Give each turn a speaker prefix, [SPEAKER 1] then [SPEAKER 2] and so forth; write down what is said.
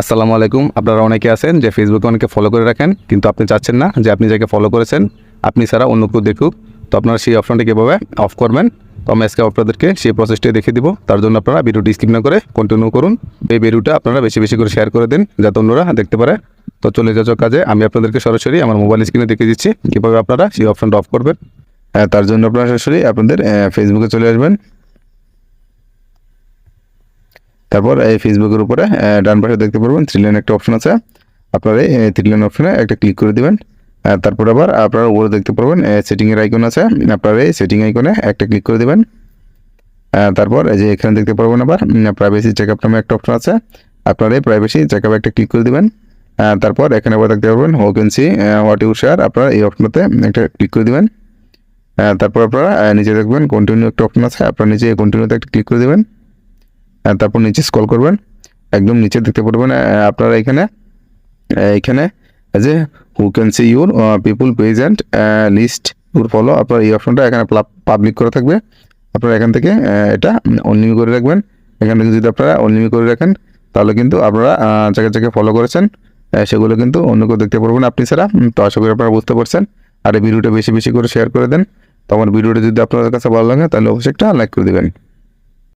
[SPEAKER 1] আসসালামু আলাইকুম। আপনারা অনেকে আছেন যে ফেসবুকে অনেকে ফলো করে রাখেন কিন্তু আপনি চাচ্ছেন না যে আপনি যাকে ফলো করেছেন আপনি ছাড়া অন্য কেউ দেখুক। তো আপনারা সেই অপশনটি কীভাবে অফ করবেন? তো আমি আজকে আপনাদেরকে সেই প্রসেসটি দেখিয়ে দিব। তার জন্য আপনারা ভিডিওটি স্কিপ না করে কন্টিনিউ করুন। এই ভিডিওটা আপনারা বেশি বেশি করে শেয়ার করে দিন যাতে অন্যরা দেখতে পারে। তো চলে যাওয়ার কাজে। আমি আপনাদেরকে সরাসরি আমার মোবাইল স্ক্রিনে দেখিয়ে দিচ্ছি কীভাবে আপনারা সেই অপশনটা অফ করবেন। হ্যাঁ, তার জন্য আপনারা সরাসরি আপনাদের ফেসবুকে চলে আসবেন। তারপর এই ফেসবুকের উপরে ডান পাশে দেখতে পারবেন থ্রি লাইন একটা অপশন আছে। আপনারা এই থ্রি লাইন অপশনে একটা ক্লিক করে দেবেন। তারপর আবার আপনারা উপরে দেখতে পারবেন সেটিংয়ের আইকন আছে। আপনারা এই সেটিং আইকনে একটা ক্লিক করে দেবেন। তারপর এই যে এখানে দেখতে পারবেন আবার প্রাইভেসি চেকআপ নামে একটা অপশন আছে। আপনারা এই প্রাইভেসি চেকআপ একটা ক্লিক করে দেবেন। তারপর এখানে আবার দেখতে পারবেন ওকেন্সি হোয়াট ইউ শেয়ার আপনারা এই অপশনতে একটা ক্লিক করে দেবেন। তারপর আপনারা নিচে দেখবেন কন্টিনিউ একটা অপশন আছে। আপনারা নিচে কন্টিনিউতে একটা ক্লিক করে দেবেন। তারপর নিচে স্ক্রল করবেন, একদম নিচে দেখতে পারবেন আপনারা এখানে এখানে যে who can see your people present list your follow আপনার এই অপশনটা এখানে পাবলিক করা থাকবে। আপনারা এখান থেকে এটা অনলিমি করে রাখবেন। এখান থেকে যদি আপনারা অনলিমি করে রাখেন, তাহলে কিন্তু আপনারা যাকে যাকে ফলো করেছেন সেগুলো কিন্তু অন্য কেউ দেখতে পারবেন আপনি ছাড়া তো আশা করি আপনারা বুঝতে পারছেন। আর এই ভিডিওটা বেশি বেশি করে শেয়ার করে দেন। তো আমার ভিডিওটা যদি আপনাদের কাছে ভালো লাগে, তাহলে অবশ্যই একটা লাইক করে দেবেন।